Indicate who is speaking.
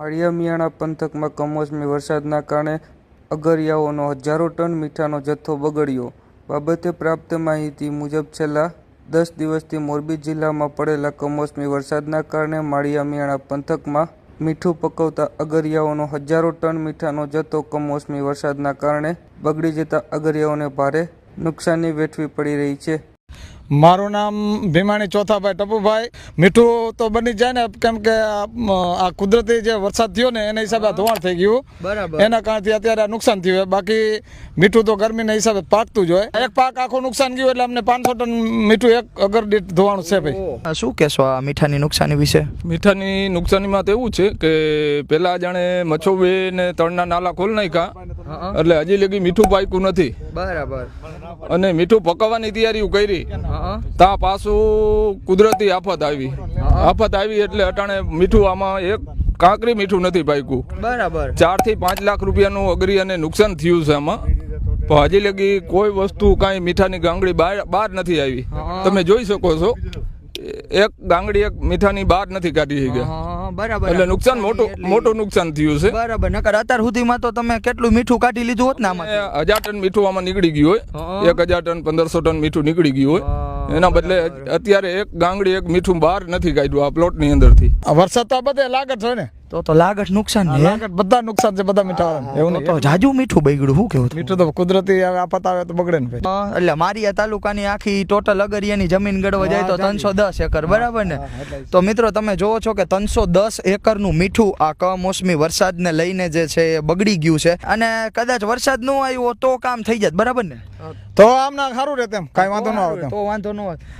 Speaker 1: માળિયા મિયાણા પંથકમાં કમોસમી વરસાદના કારણે અગરિયાઓનો હજારો ટન મીઠાનો જથ્થો બગડ્યો. બાબતે પ્રાપ્ત માહિતી મુજબ છેલ્લા દસ દિવસથી મોરબી જિલ્લામાં પડેલા કમોસમી વરસાદના કારણે માળિયા મિયાણા પંથકમાં મીઠું પકવતા અગરિયાઓનો હજારો ટન મીઠાનો જથ્થો કમોસમી વરસાદના કારણે બગડી જતા અગરિયાઓને ભારે નુકસાની વેઠવી પડી રહી છે.
Speaker 2: મારું નામ ભીમાણી ચોથાભાઈ ટપુભાઈ. મીઠું તો બની જાય ને કેમ કે આ કુદરતી જે વરસાદ થયો ને એના હિસાબે આ ધોવાણ થઈ ગયું.
Speaker 3: બરાબર.
Speaker 2: એના કારણથી અત્યારે આ નુકસાન થયું. બાકી મીઠું તો ગરમીના હિસાબે પાકતું જ હોય. એક પાક આખું નુકસાન ગયું એટલે અમને પાંચસો ટન મીઠું એક અગર દીઠ ધોવાણું છે ભાઈ.
Speaker 3: આ શું કહેશો આ મીઠાની નુકસાની વિશે?
Speaker 4: મીઠાની નુકસાનીમાં તો એવું છે કે પેલા જાણે મચ્છોબે ને તળના નાલા ખોલ નાખ્યા. એટલે હજી લગી મીઠું પાક્યું નથી.
Speaker 3: બરાબર.
Speaker 4: અને મીઠું પકવવાની તૈયારીઓ કરી. ત્યાં પાછું કુદરતી આફત આવી. આફત આવી એટલે અટાણે મીઠું આમાં એક કાંકરી મીઠું નથી પાક્યું.
Speaker 3: બરાબર.
Speaker 4: ચારથી પાંચ લાખ રૂપિયાનું અગરી અને નુકસાન થયું છે આમાં. પણ હજી લગી કોઈ વસ્તુ કાંઈ મીઠાની ગાંગડી બહાર બહાર નથી આવી. તમે જોઈ શકો છો. એક ગાંગડી એક મીઠાની બહાર નથી કાઢી
Speaker 3: હા, બરાબર.
Speaker 4: એટલે નુકસાન મોટું મોટું નુકસાન થયું છે.
Speaker 3: બરાબર. નકર અત્યાર સુધીમાં તો તમે કેટલું મીઠું કાઢી લીધું હોત ને આમાં
Speaker 4: હજાર ટન મીઠું આમાં નીકળી ગયું હોય. એક હજાર ટન પંદરસો ટન મીઠું નીકળી ગયું હોય. એના બદલે અત્યારે એક ગાંગડી એક મીઠું બહાર નથી કાઢ્યું આ પ્લોટની અંદરથી.
Speaker 2: આ વરસાદ તો બધે લાગત છે ને.
Speaker 3: તો તો લાગટ નુકસાન
Speaker 2: આ
Speaker 3: ને
Speaker 2: લાગત બધા નુકસાન છે બધા મીઠા એવું
Speaker 3: તો
Speaker 2: નહીં.
Speaker 3: તો જાજુ મીઠું બગડ્યું શું કેવું
Speaker 2: મીઠું તો કુદરતી આફત આવે તો બગડે ને
Speaker 3: એટલે મારી તાલુકાની આખી ટોટલ અગરિયાની જમીન ગળવા જાય તો ત્રણસો દસ એકર બરાબર ને? તો મિત્રો તમે જોવો છો કે ત્રણસો દસ એકરનું મીઠું આ કમોસમી વરસાદને લઈને જે છે એ બગડી ગયું છે. અને કદાચ વરસાદ ન આવ્યો તો કામ થઈ જાય બરાબર ને?
Speaker 2: તો આમના સારું રહે તેમ કાંઈ વાંધો ન આવે
Speaker 3: તો વાંધો ન હોય